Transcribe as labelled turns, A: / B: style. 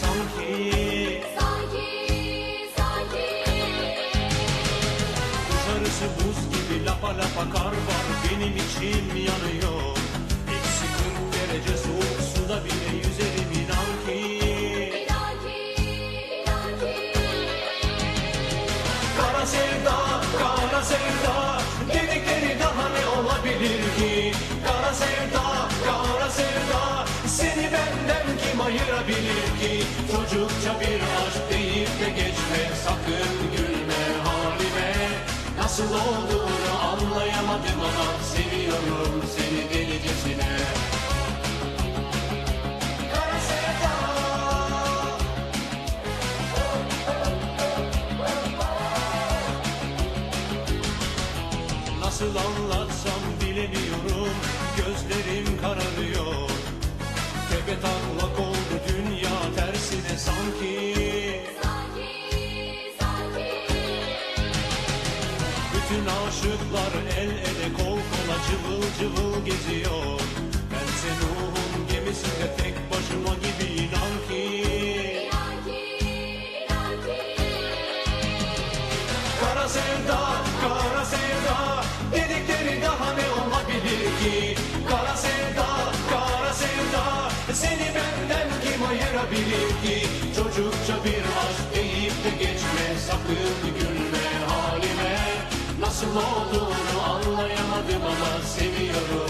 A: sanki
B: Sanki, sanki.
A: Dışarısı buz gibi lapa lapa kar var. Benim içim yanıyor. Eksi 40 derece soğuk suda bile yüzerim inan ki.
B: İnan ki, inan ki.
A: Kara sevda, kara sevda ayırabilir ki Çocukça bir aşk deyip de geçme Sakın gülme halime. Nasıl olduğunu anlayamadım ama Seviyorum seni delicesine. Nasıl anlatsam bilemiyorum. Gözlerim kararıyor. Tepe taklak Bütün aşıklar el ele kol kola cıvıl cıvıl geziyor. Bense Nuh'un gemisinde tek başıma gibi inan ki.
B: İnan ki, inan ki.
A: Kara sevda, kara sevda Dedikleri daha ne olabilir ki? Kara sevda, kara sevda Seni benden kim ayırabilir ki? Çocukça bir aşk deyip de geçme Sakın Nasıl olduğunu anlayamadım ama Seviyorum